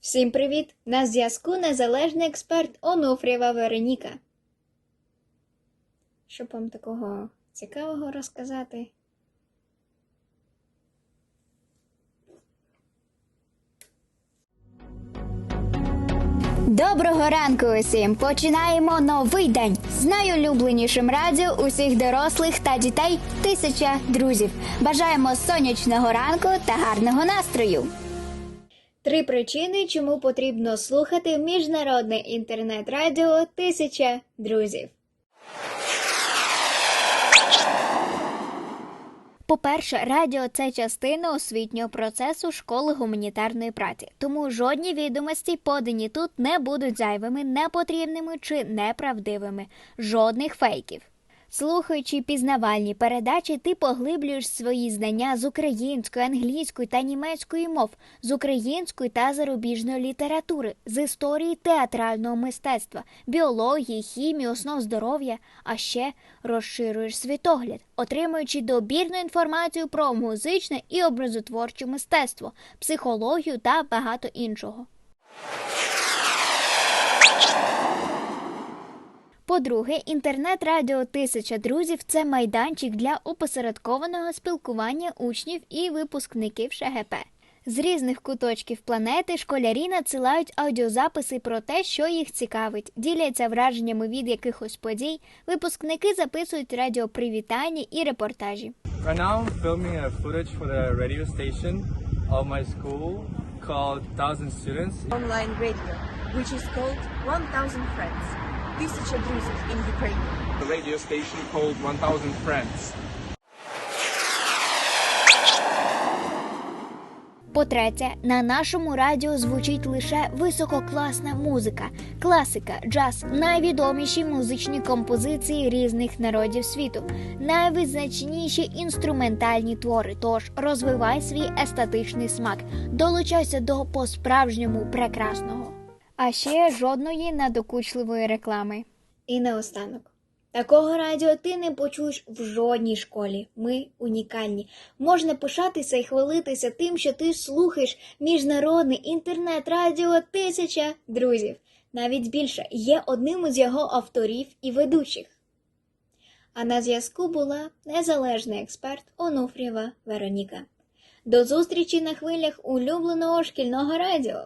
Всім привіт! На зв'язку незалежний експерт Онуфрєва Вероніка. Що вам такого цікавого розказати? Доброго ранку усім! Починаємо новий день з найулюбленішим радіо усіх дорослих та дітей тисяча друзів. Бажаємо сонячного ранку та гарного настрою. Три причини, чому потрібно слухати міжнародне інтернет-радіо Тисяча друзів. По-перше, радіо це частина освітнього процесу школи гуманітарної праці, тому жодні відомості, подані тут, не будуть зайвими, непотрібними чи неправдивими, жодних фейків. Слухаючи пізнавальні передачі, ти поглиблюєш свої знання з української, англійської та німецької мов, з української та зарубіжної літератури, з історії театрального мистецтва, біології, хімії, основ здоров'я, а ще розширюєш світогляд, отримуючи добірну інформацію про музичне і образотворче мистецтво, психологію та багато іншого. По-друге, інтернет-радіо Тисяча друзів це майданчик для опосередкованого спілкування учнів і випускників ШГП. З різних куточків планети школярі надсилають аудіозаписи про те, що їх цікавить, діляться враженнями від якихось подій. Випускники записують радіопривітання і репортажі. Right now, I'm filming a footage for the radio station of my school called Thousand Students. online radio, which is called 1000 Friends. Тисяча друзів in Ukrainian. A radio station called 1000 Friends. По-третє, на нашому радіо звучить лише висококласна музика, класика, джаз, найвідоміші музичні композиції різних народів світу, найвизначніші інструментальні твори. Тож розвивай свій естетичний смак, долучайся до по-справжньому прекрасного. А ще жодної надокучливої реклами. І наостанок. Такого радіо ти не почуєш в жодній школі. Ми унікальні. Можна пишатися і хвалитися тим, що ти слухаєш міжнародне інтернет-радіо тисяча друзів. Навіть більше є одним із його авторів і ведучих. А на зв'язку була незалежний експерт Онуфрєва Вероніка. До зустрічі на хвилях улюбленого шкільного радіо.